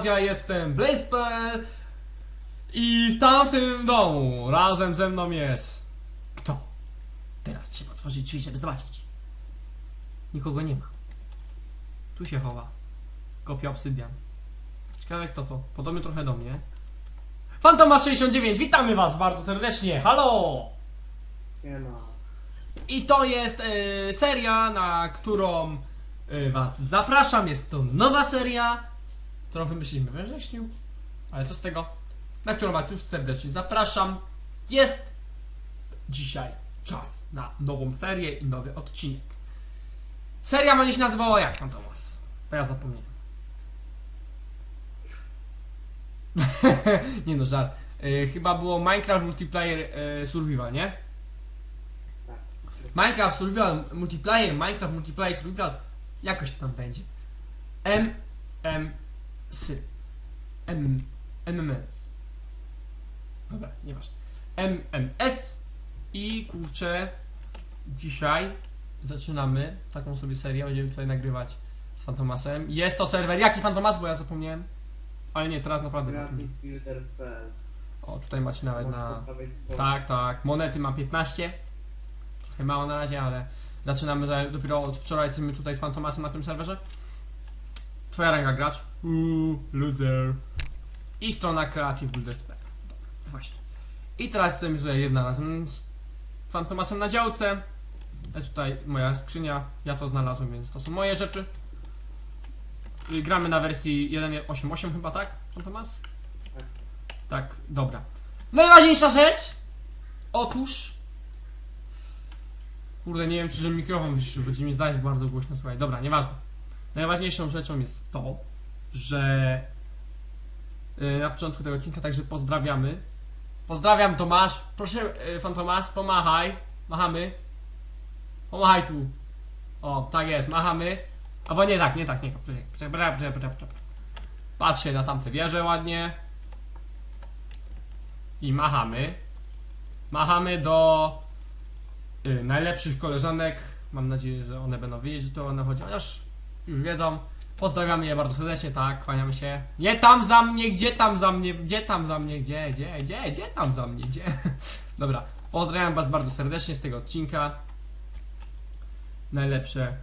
Was, ja jestem Blaze.pl i w tamtym domu razem ze mną jest... Kto? Teraz trzeba otworzyć drzwi, żeby zobaczyć. Nikogo nie ma. Tu się chowa. Kopia obsydian. Ciekawe kto to. Podobny trochę do mnie. Fantoma69, witamy Was bardzo serdecznie. Halo! Nie ma. I to jest e, seria, na którą e, Was zapraszam. Jest to nowa seria, którą wymyśliliśmy we wrześniu. Ale co z tego? Na którą Was już serdecznie zapraszam. Jest dzisiaj czas na nową serię i nowy odcinek. Seria będzie się nazywała jak tam Tomas? Bo ja zapomniałem. nie no, żart. E, chyba było Minecraft Multiplayer e, Survival, nie? Minecraft Survival Multiplayer, Minecraft Multiplayer Survival, jakoś tam będzie. M M S M MMS. Dobra, nieważne. MMS i kurczę, dzisiaj zaczynamy taką sobie serię, będziemy tutaj nagrywać z Fantomasem. Jest to serwer, jaki Fantomas, bo ja zapomniałem. Ale nie, teraz naprawdę zapomniałem. O, tutaj macie nawet na... Tak, tak. Monety mam 15. Trochę mało na razie, ale zaczynamy za- dopiero od wczoraj jesteśmy tutaj z Fantomasem na tym serwerze. Twoja ranga gracz. Uuu, loser. I strona Creative Builders.pl. Właśnie. I teraz jesteśmy tutaj jedna razem z Fantomasem na działce. E, tutaj moja skrzynia. Ja to znalazłem, więc to są moje rzeczy. Gramy na wersji 1.8.8 chyba, tak? Fantomas? Tak. Dobra. Najważniejsza rzecz! Otóż... Kurde, nie wiem, czy że mikrofon wyciszył, będzie mi zajść bardzo głośno, słuchaj. Dobra, nieważne. Najważniejszą rzeczą jest to, że yy, na początku tego odcinka także pozdrawiamy. Pozdrawiam Tomasz. Proszę, yy, fan Tomasz, pomachaj. Machamy. Pomachaj tu. O, tak jest, machamy. Albo nie tak, nie tak, nie tak. Poczekaj. Patrzcie na tamte wieże ładnie. I machamy. Machamy do y, najlepszych koleżanek. Mam nadzieję, że one będą wiedzieć, że to one chodzi. Chociaż już wiedzą. Pozdrawiamy je bardzo serdecznie, tak, kłaniam się. Nie tam za mnie, gdzie tam za mnie, gdzie tam za mnie, gdzie, gdzie, gdzie, gdzie tam za mnie, gdzie. Dobra, pozdrawiam was bardzo serdecznie z tego odcinka. Najlepsze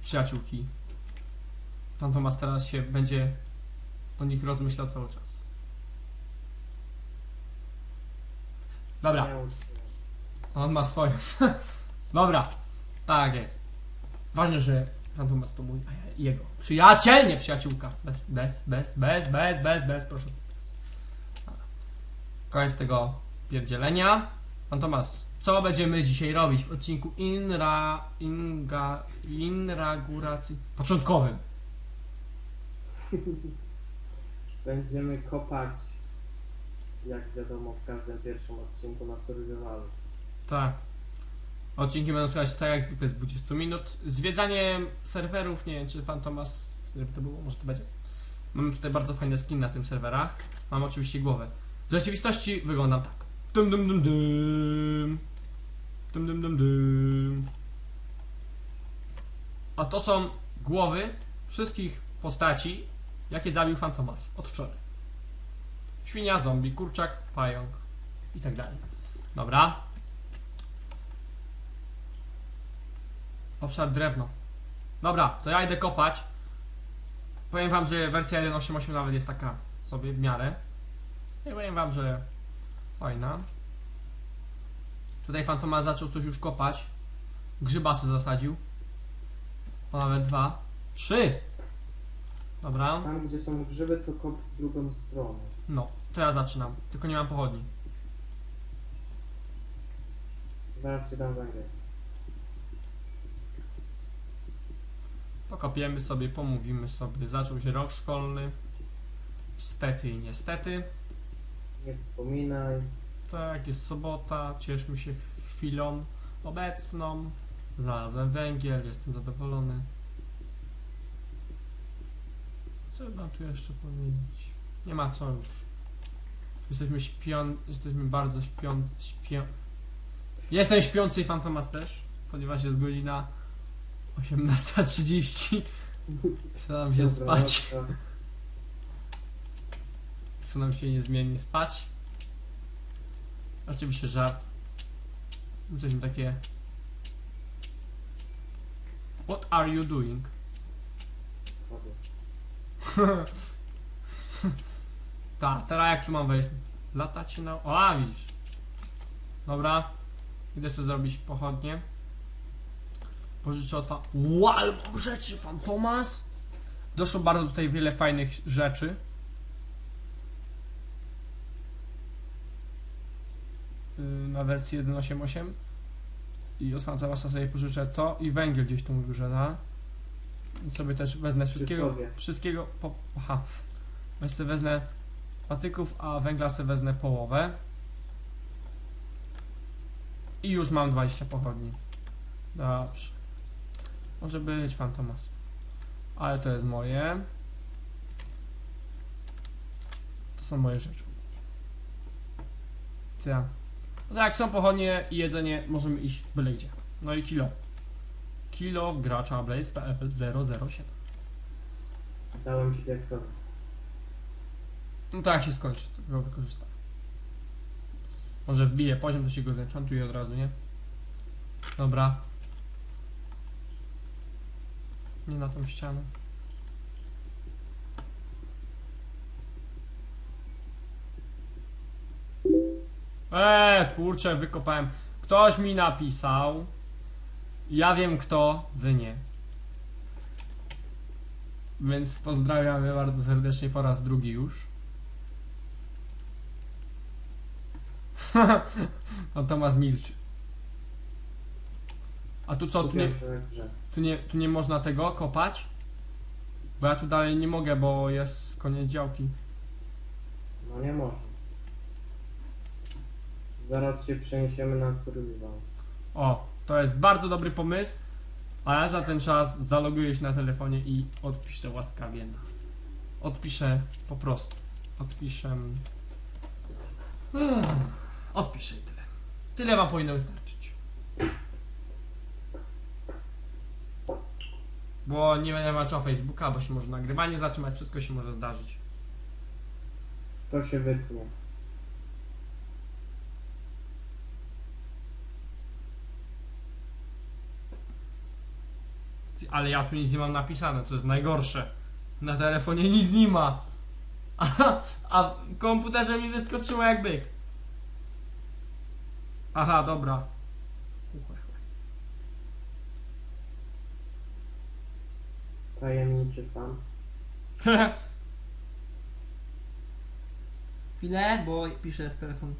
przyjaciółki. Fantomas teraz się będzie o nich rozmyślał cały czas. Dobra, on ma swoją. Dobra, tak jest. Ważne, że Fantomas to mój, a ja jego. Przyjaciel, nie przyjaciółka. Bez, bez, bez, bez, bez, bez, bez, proszę. Bez. Koniec tego pierdzielenia. Fantomas, co będziemy dzisiaj robić w odcinku inra, inga, inauguracji początkowym? Będziemy kopać, jak wiadomo, w każdym pierwszym odcinku na survivalu. Tak. Odcinki będą trwać tak jak zwykle z 20 minut. Zwiedzanie serwerów, nie wiem czy Fantomas, żeby to było, może to będzie. Mamy tutaj bardzo fajne skin na tym serwerach. Mam oczywiście głowę. W rzeczywistości wyglądam tak. Dum dum dum dum. Dum dum dum dum. A to są głowy wszystkich postaci, jakie zabił Fantomas od wczoraj. Świnia, zombie, kurczak, pająk i tak dalej. Dobra. Obszar drewno. Dobra, to ja idę kopać. Powiem wam, że wersja 1.8.8 nawet jest taka sobie w miarę. I powiem wam, że fajna. Tutaj Fantoma zaczął coś już kopać. Grzybasy zasadził. O, nawet dwa. Trzy! Dobra, Tam, gdzie są grzyby, to kop w drugą stronę. no, to ja zaczynam. Tylko nie mam pochodni. Zaraz ci dam węgiel. Pokopiemy sobie, pomówimy sobie. Zaczął się rok szkolny. Stety i niestety. Nie wspominaj. Tak, jest sobota, cieszmy się chwilą obecną. Znalazłem węgiel, jestem zadowolony. Co mam tu jeszcze powiedzieć? Nie ma co już. Jesteśmy śpią... Jesteśmy bardzo śpią... śpią... Jestem śpiący Fantomas też, ponieważ jest godzina 18.30. Chce nam się Dobra, spać. dobra. Chce nam się niezmiennie spać. Oczywiście żart. Jesteśmy takie... What are you doing? Schody. Tak, teraz jak tu mam wejść? Latać się na... O, a widzisz. Dobra. Idę sobie zrobić pochodnie. Pożyczę od fan... Wow, mam rzeczy, fan Tomas! Doszło bardzo tutaj wiele fajnych rzeczy. Yy, Na wersji 1.8.8 i Fan Tomasa sobie pożyczę to i węgiel gdzieś tu mówił, że da. I sobie też wezmę wszystkiego, wszystkiego po... Aha. Weź sobie wezmę patyków, a węgla sobie wezmę połowę. I już mam 20 pochodni. Dobrze. Może być Fantomas. Ale to jest moje. To są moje rzeczy. Co ja? No to jak są pochodnie i jedzenie, możemy iść byle gdzie. No i kill off. Kill off gracza Blaze 007. Dałem ci diaksowy. No to jak się skończy, to go wykorzystam. Może wbiję poziom, to się go zenchantuje od razu, nie? Dobra. Nie na tą ścianę. Eee, kurczę, wykopałem. Ktoś mi napisał. Ja wiem kto, wy nie. Więc pozdrawiamy bardzo serdecznie po raz drugi już. Pan Tomasz milczy. A tu co, tu nie, tu, nie, tu nie można tego kopać? Bo ja tu dalej nie mogę, bo jest koniec działki. No nie można. Zaraz się przeniesiemy na survival. O, to jest bardzo dobry pomysł. A ja za ten czas zaloguję się na telefonie i odpiszę łaskawie. na- Odpiszę po prostu. Odpiszę. Uff, Odpiszę i tyle. Tyle wam powinno wystarczyć. Bo nie będę maczał Facebooka, bo się może nagrywanie zatrzymać, wszystko się może zdarzyć. To się wytnie. Ale ja tu nic nie mam napisane, to jest najgorsze. Na telefonie nic nie ma. A, a w komputerze mi wyskoczyło jak byk. Aha, dobra. Tajemniczy fan. Chwilę, bo piszę z telefonu.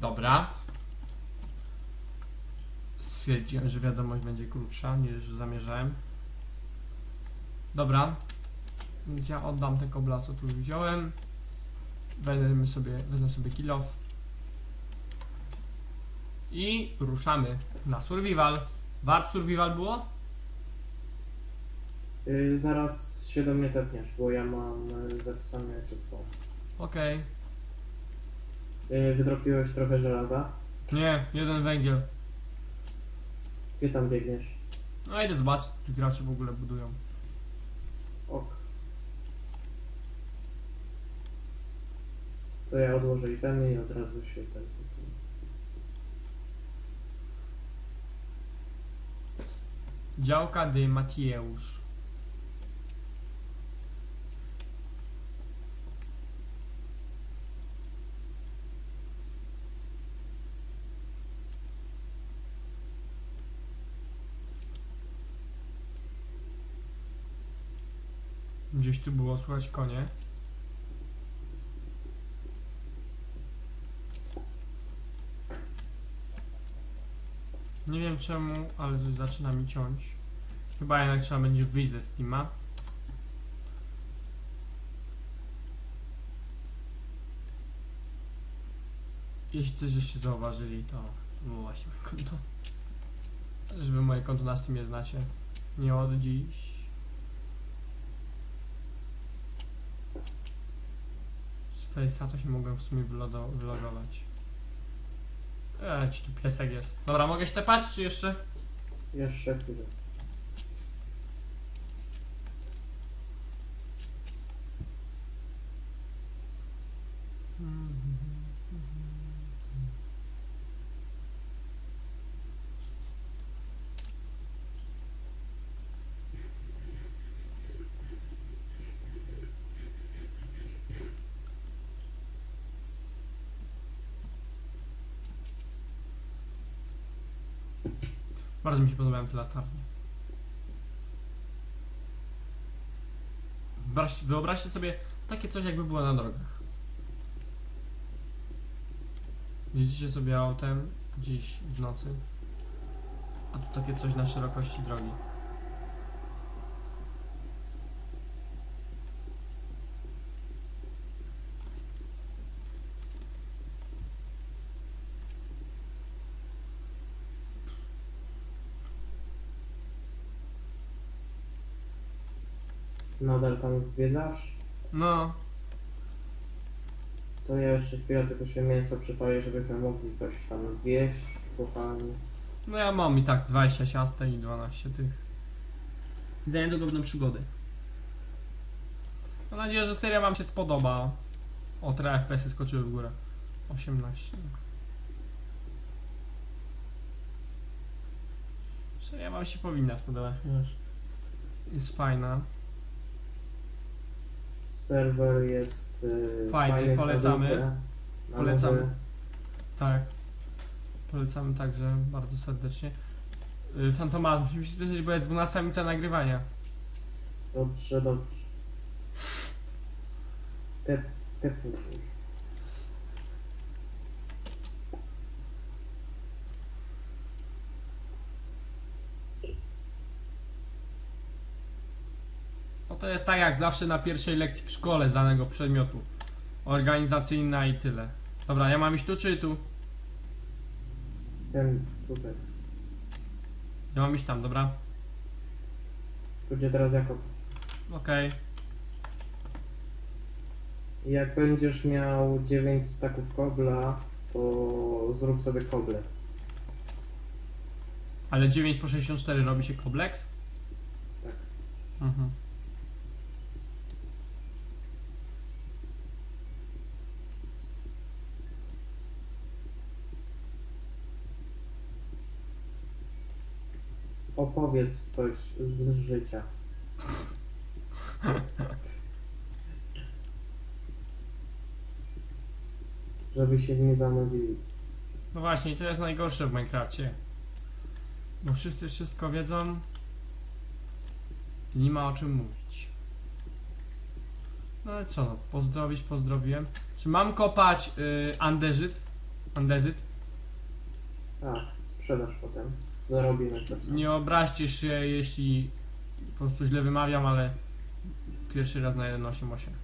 Dobra. Stwierdziłem, że wiadomość będzie krótsza niż zamierzałem. Dobra. Więc ja oddam te kobla, co tu wziąłem. Wezmę sobie, wezmę sobie kill off. I ruszamy na survival. Warp survival było? Yy, zaraz się do mnie tepniesz, bo ja mam yy, zapisane SSV. Okej. Yy, wydropiłeś trochę żelaza. Nie, jeden węgiel. Gdzie tam biegniesz? No idę zobaczyć, co tu gracze w ogóle budują. Ok. To ja odłożę itemy i od razu się ten... Działka de Mateusz. Gdzieś tu było słychać konie. Nie wiem czemu, ale zaczyna mi ciąć. Chyba jednak trzeba będzie wyjść ze Steama. Jeśli coś żeście zauważyli, to No właśnie, moje konto. Żeby moje konto na Steamie znacie. Nie od dziś. Face'a to się mogłem w sumie wylogować. Eee, ci tu piesek jest. Dobra, mogę się tepać, czy jeszcze? Jeszcze chwilę. Bardzo mi się podobają te latarnie. Wyobraź- Wyobraźcie sobie takie coś, jakby było na drogach. Jedziecie sobie autem gdzieś w nocy, a tu takie coś na szerokości drogi. Nadal tam zwiedzasz? No, To ja jeszcze chwilę tylko się mięso przypalię, żebyśmy mogli coś tam zjeść, kochani. no ja mam i tak 20 siaste i 12 tych. Za niedługo będą przygody. Mam nadzieję, że seria wam się spodoba. O, teraz FPS-y skoczyły w górę. 18. Seria wam się powinna spodobać, wiesz. Jest fajna. Serwer jest yy, Fajny, polecamy. Na Polecamy. nowy- Tak. Polecamy także bardzo serdecznie. Yy, Fantomas, musimy się spieszyć, bo jest 12 minuta nagrywania. Dobrze, dobrze. Te, te No to jest tak jak zawsze na pierwszej lekcji w szkole z danego przedmiotu. Organizacyjna i tyle. Dobra, ja mam iść tu czy tu? ten tutaj. Ja mam iść tam, dobra? Tu gdzie teraz jako. Okej. I Jak będziesz miał 9 staków kobla, to zrób sobie kobleks. Ale 9 po 64 robi się kompleks? Tak. Mhm. Opowiedz coś z życia. Żeby się nie zanudzili. No właśnie, to jest najgorsze w Minecrafcie. Bo wszyscy wszystko wiedzą i nie ma o czym mówić. No ale co, no, pozdrowić pozdrowiłem. Czy mam kopać y, andezyt? Andezyt? Tak, sprzedasz potem. Zarobimy. Nie obraźcie się, jeśli po prostu źle wymawiam, ale pierwszy raz na 188.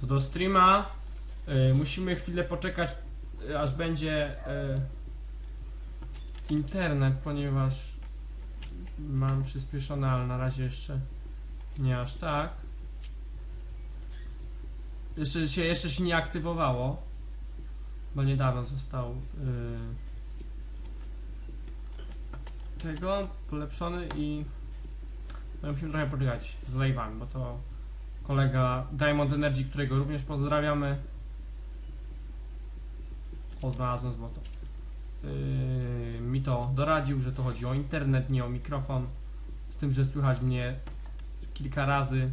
Co do streama, y, musimy chwilę poczekać, y, aż będzie y, internet, ponieważ mam przyspieszone, ale na razie jeszcze nie aż tak. Jeszcze się, jeszcze się nie aktywowało, bo niedawno został tego polepszony i no, musimy trochę poczekać z live'ami, bo to kolega Diamond Energy, którego również pozdrawiamy. O, znalazłem złoto. Yy, mi to doradził, że to chodzi o internet, nie o mikrofon. Z tym, że słychać mnie kilka razy.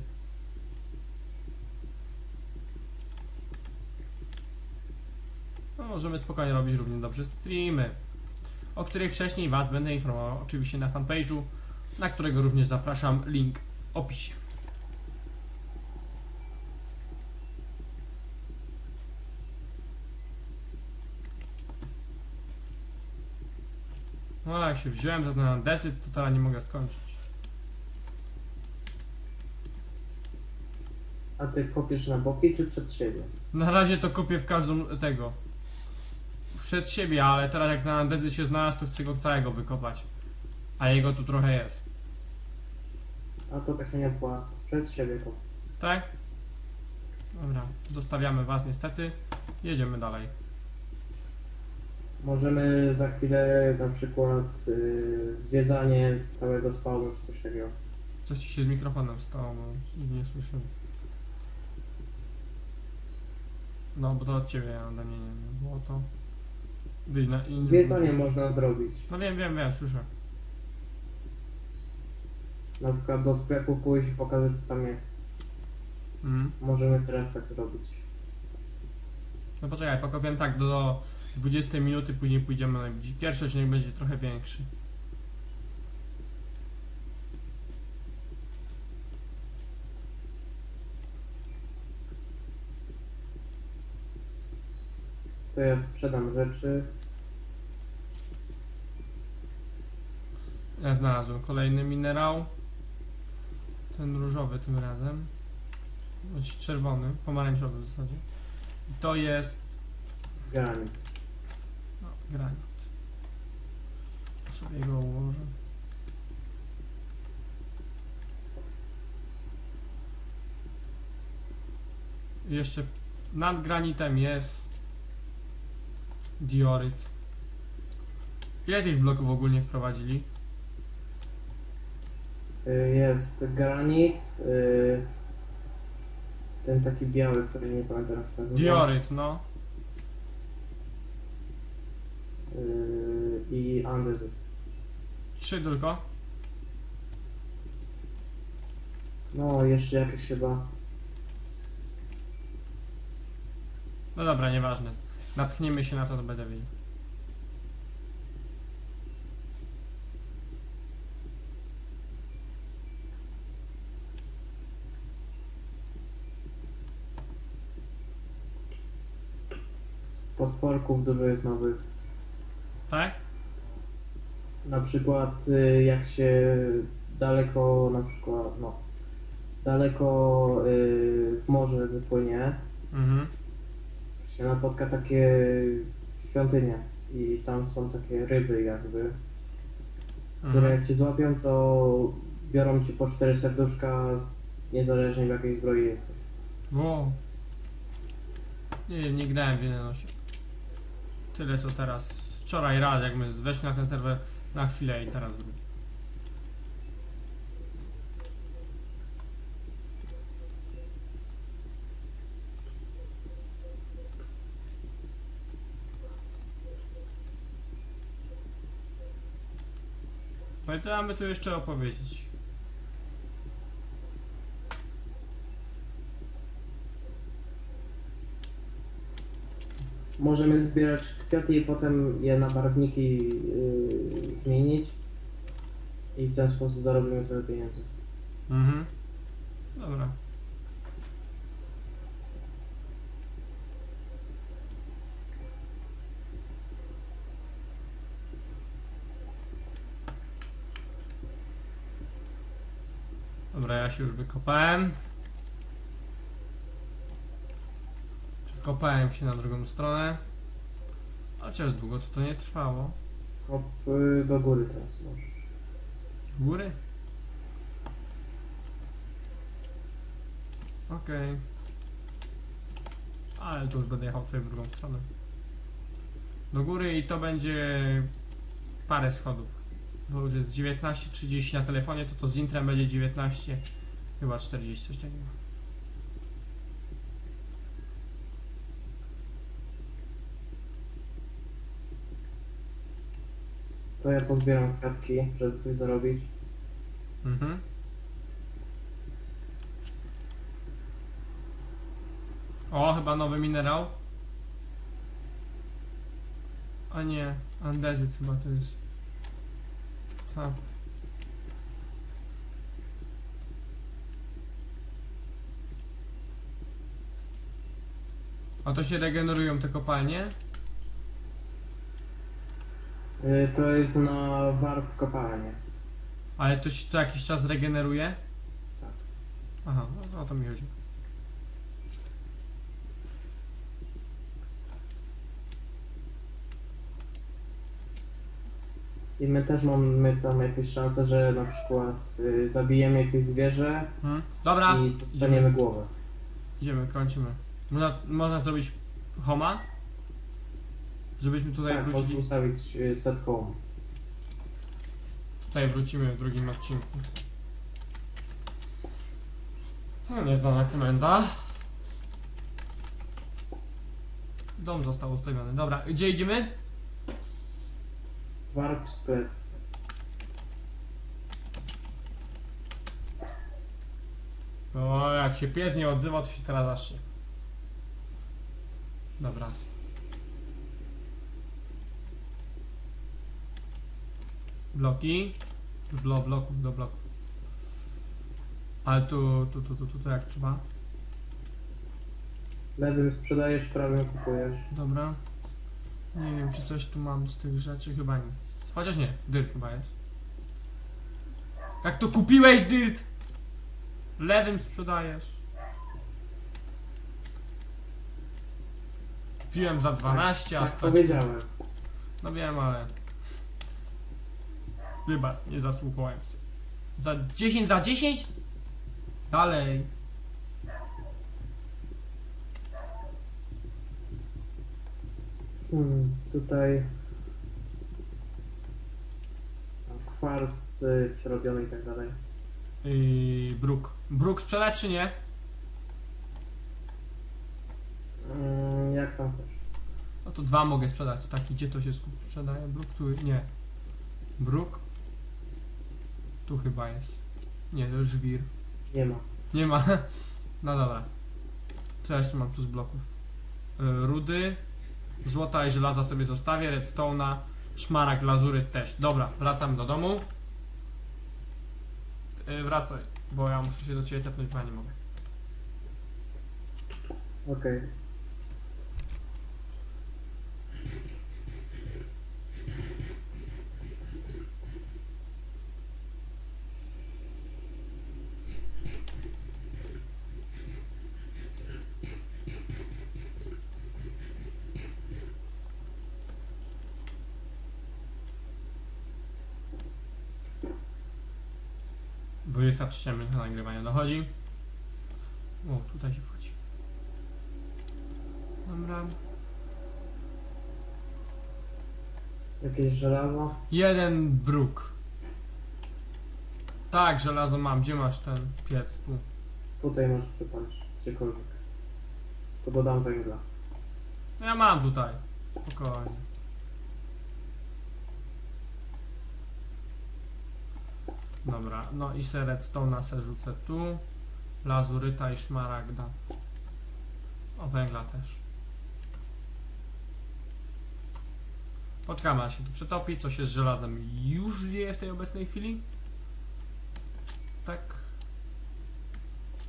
No, możemy spokojnie robić równie dobrze streamy. o której wcześniej Was będę informował oczywiście na fanpage'u, na którego również zapraszam, link w opisie. No jak się wziąłem za ten andezyt, to teraz nie mogę skończyć. A ty kopiesz na boki czy przed siebie? Na razie to kopię w każdą tego. Przed siebie, ale teraz jak na andezy się znalazł, to chcę go całego wykopać. A jego tu trochę jest. A to tak się nie opłaca. Przed siebie kop. Tak? Dobra, zostawiamy was niestety. Jedziemy dalej. Możemy za chwilę na przykład yy, zwiedzanie całego spawnu czy coś takiego. Coś ci się z mikrofonem stało, bo nie słyszymy. No, bo to od ciebie, ode mnie nie było to. Wyjdź na inny. Zwiedzanie można zrobić. No wiem, wiem, wiem, słyszę. Na przykład do sklepu pójść i pokazać co tam jest. Mhm. Możemy teraz tak zrobić. No poczekaj, pokopiam tak do, do 20 minuty, później pójdziemy na pierwszy odcinek będzie trochę większy. To ja sprzedam rzeczy. Ja znalazłem kolejny minerał. Ten różowy tym razem. Czerwony, pomarańczowy w zasadzie. I to jest Granit. Granit. To sobie go ułożę. Jeszcze nad granitem jest dioryt. Ile tych bloków ogólnie wprowadzili? Y, Jest granit. y, Ten taki biały, który nie pamiętam jak się nazywa. Dioryt, no. Y, I andezyt. Trzy tylko. No, jeszcze jakieś chyba. No dobra, nieważne. Natkniemy się na to, to będę wiedział. Potworków dużo jest nowych. Tak? Na przykład y, jak się daleko, na przykład, no, daleko y, w morze wypłynie, Mhm. to się napotka takie świątynie i tam są takie ryby jakby, które mhm. jak cię złapią, to biorą ci po cztery serduszka, niezależnie w jakiej zbroi jesteś. Wow. Nie, nie grałem w Jenelosie. Tyle co teraz. Wczoraj raz, jak my weszli na ten serwer na chwilę i teraz drugi. Co mamy tu jeszcze opowiedzieć? Możemy zbierać kwiaty i potem je na barwniki yy, zmienić i w ten sposób zarobimy trochę pieniędzy. Mhm. Dobra. Dobra, ja się już wykopałem. Przekopałem się na drugą stronę. Chociaż długo to to nie trwało. Hop y, do góry teraz możesz. Góry? Okej. Ale to już będę jechał tutaj w drugą stronę. Do góry i to będzie parę schodów. Bo już jest 19.30 na telefonie, to to z intrem będzie 19, chyba 40, coś takiego. To ja pozbieram kwiatki, żeby coś zarobić. Mhm. O, chyba nowy minerał. A nie, andezyt chyba to jest. Tak. A to się regenerują te kopalnie? Y, To jest na warp kopalnie. Ale to się co jakiś czas regeneruje? Tak. Aha, no, o to mi chodzi. I my też mamy tam jakieś szanse, że na przykład y, zabijemy jakieś zwierzę Hmm? Dobra, i dostaniemy głowę. idziemy, kończymy. Można, można zrobić homa? Żebyśmy tutaj tak, wrócili. można ustawić y, set home. Tutaj wrócimy w drugim odcinku. No, nieznana komenda. Dom został ustawiony. Dobra, gdzie idziemy? Warp sklep. O, jak się pies nie odzywa, to się teraz zacznie. Dobra. Bloki. Blo, bloków do bloków. Ale tu, tu, tu, tu, tu, tu jak trzeba. Lewym sprzedajesz, prawym kupujesz. Dobra. Nie wiem, czy coś tu mam z tych rzeczy. Chyba nic. Chociaż nie, dyrt chyba jest. Jak to kupiłeś dyrt? Lewym sprzedajesz. Kupiłem za 12, a tak straciłem. powiedziałem. No wiem, ale... Wybacz, nie zasłuchałem się. Za 10 za 10? Dalej. Hmm, tutaj kwarc y, przerobiony i tak dalej. Yy, bruk. Bruk sprzedać czy nie? Mm, jak tam też? No to dwa mogę sprzedać. Taki, gdzie to się sprzedaje? Bruk tu, nie. Bruk. Tu chyba jest. Nie, to żwir. Nie ma. Nie ma. No dobra. Co ja jeszcze mam tu z bloków? E, rudy, złota i żelaza sobie zostawię, redstone'a, szmarak, lazury też. Dobra, wracam do domu. E, wracaj, bo ja muszę się do ciebie tepnąć, bo ja nie mogę. Okej. Okay. 23 minuta nagrywania dochodzi. O, tutaj się wchodzi. Dobra. Jakieś żelazo? Jeden bruk. Tak, żelazo mam. Gdzie masz ten piec? Tu. Tutaj możesz przypalić. Gdziekolwiek. To dodam węgla. Ja mam tutaj. Spokojnie. Dobra, no i se redstone'a se rzucę tu. Lazuryta i szmaragda. O, węgla też. Poczekamy aż się tu przetopi. Co się z żelazem już dzieje w tej obecnej chwili. Tak.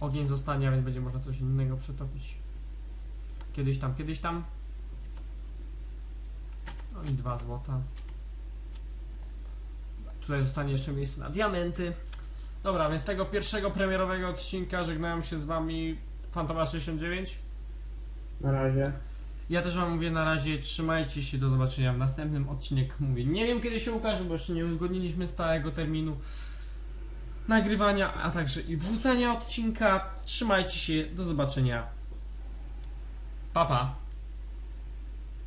Ogień zostanie, a więc będzie można coś innego przetopić. Kiedyś tam, kiedyś tam. No i dwa złota. Tutaj zostanie jeszcze miejsce na diamenty. Dobra, więc tego pierwszego premierowego odcinka żegnają się z wami Fantomas 69. Na razie. Ja też wam mówię na razie, trzymajcie się, do zobaczenia w następnym odcinek. Mówię, nie wiem kiedy się ukaże, bo jeszcze nie uzgodniliśmy stałego terminu nagrywania, a także i wrzucania odcinka. Trzymajcie się, do zobaczenia. Pa, pa.